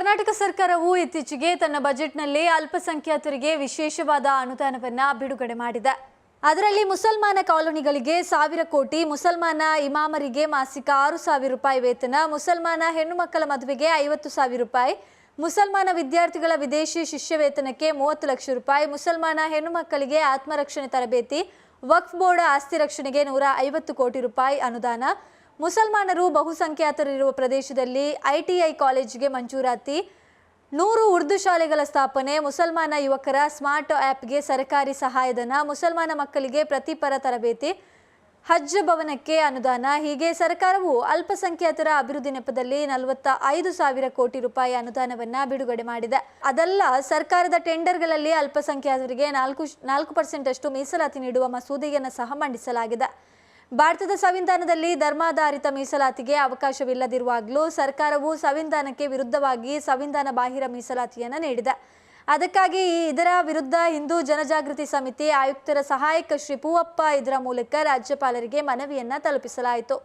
ಕರ್ನಾಟಕ ಸರ್ಕಾರವು ಇತ್ತೀಚೆಗೆ ತನ್ನ ಬಜೆಟ್ನಲ್ಲಿ ಅಲ್ಪಸಂಖ್ಯಾತರಿಗೆ ವಿಶೇಷವಾದ ಅನುದಾನವನ್ನು ಬಿಡುಗಡೆ ಮಾಡಿದೆ. ಅದರಲ್ಲಿ ಮುಸಲ್ಮಾನ ಕಾಲೋನಿಗಳಿಗೆ ಸಾವಿರ ಕೋಟಿ, ಮುಸಲ್ಮಾನ ಇಮಾಮರಿಗೆ ಮಾಸಿಕ ಆರು ಸಾವಿರ ರೂಪಾಯಿ ವೇತನ, ಮುಸಲ್ಮಾನ ಹೆಣ್ಣು ಮಕ್ಕಳ ಮದುವೆಗೆ ಐವತ್ತು ಸಾವಿರ ರೂಪಾಯಿ, ಮುಸಲ್ಮಾನ ವಿದ್ಯಾರ್ಥಿಗಳ ವಿದೇಶಿ ಶಿಷ್ಯ ವೇತನಕ್ಕೆ ಮೂವತ್ತು ಲಕ್ಷ ರೂಪಾಯಿ, ಮುಸಲ್ಮಾನ ಹೆಣ್ಣು ಮಕ್ಕಳಿಗೆ ಆತ್ಮರಕ್ಷಣೆ ತರಬೇತಿ, ವಕ್ಫ್ ಬೋರ್ಡ್ ಆಸ್ತಿ ರಕ್ಷಣೆಗೆ ನೂರ ಐವತ್ತು ಕೋಟಿ ರೂಪಾಯಿ ಅನುದಾನ ಮುಸಲ್ಮಾನರು ಬಹುಸಂಖ್ಯಾತರಿರುವ ಪ್ರದೇಶದಲ್ಲಿ ಐಟಿಐ ಕಾಲೇಜಿಗೆ ಮಂಜೂರಾತಿ. ನೂರು ಉರ್ದು ಶಾಲೆಗಳ ಸ್ಥಾಪನೆ, ಮುಸಲ್ಮಾನ ಯುವಕರ ಸ್ಮಾರ್ಟ್ ಆ್ಯಪ್ಗೆ ಸರ್ಕಾರಿ ಸಹಾಯಧನ, ಮುಸಲ್ಮಾನ ಮಕ್ಕಳಿಗೆ ಪ್ರತಿಪರ ತರಬೇತಿ, ಹಜ್ ಭವನಕ್ಕೆ ಅನುದಾನ. ಹೀಗೆ ಸರ್ಕಾರವು ಅಲ್ಪಸಂಖ್ಯಾತರ ಅಭಿವೃದ್ಧಿ ನೆಪದಲ್ಲಿ ನಲವತ್ತ ಐದು ಸಾವಿರ ಕೋಟಿ ರೂಪಾಯಿ ಅನುದಾನವನ್ನ ಬಿಡುಗಡೆ ಮಾಡಿದೆ. ಅದಲ್ಲ, ಸರ್ಕಾರದ ಟೆಂಡರ್ಗಳಲ್ಲಿ ಅಲ್ಪಸಂಖ್ಯಾತರಿಗೆ ನಾಲ್ಕು ನಾಲ್ಕು ಪರ್ಸೆಂಟ್ ಅಷ್ಟು ಮೀಸಲಾತಿ ನೀಡುವ ಮಸೂದೆಯನ್ನು ಸಹ ಮಂಡಿಸಲಾಗಿದೆ. ಭಾರತದ ಸಂವಿಧಾನದಲ್ಲಿ ಧರ್ಮಾಧಾರಿತ ಮೀಸಲಾತಿಗೆ ಅವಕಾಶವಿಲ್ಲದಿರುವಾಗಲೂ ಸರ್ಕಾರವು ಸಂವಿಧಾನಕ್ಕೆ ವಿರುದ್ಧವಾಗಿ ಸಂವಿಧಾನ ಬಾಹಿರ ಮೀಸಲಾತಿಯನ್ನು ನೀಡಿದೆ. ಅದಕ್ಕಾಗಿ ಇದರ ವಿರುದ್ಧ ಹಿಂದೂ ಜನಜಾಗೃತಿ ಸಮಿತಿ ಆಯುಕ್ತರ ಸಹಾಯಕ ಶ್ರೀ ಪೂವಪ್ಪ ಇದರ ಮೂಲಕ ರಾಜ್ಯಪಾಲರಿಗೆ ಮನವಿಯನ್ನ ತಲುಪಿಸಲಾಯಿತು.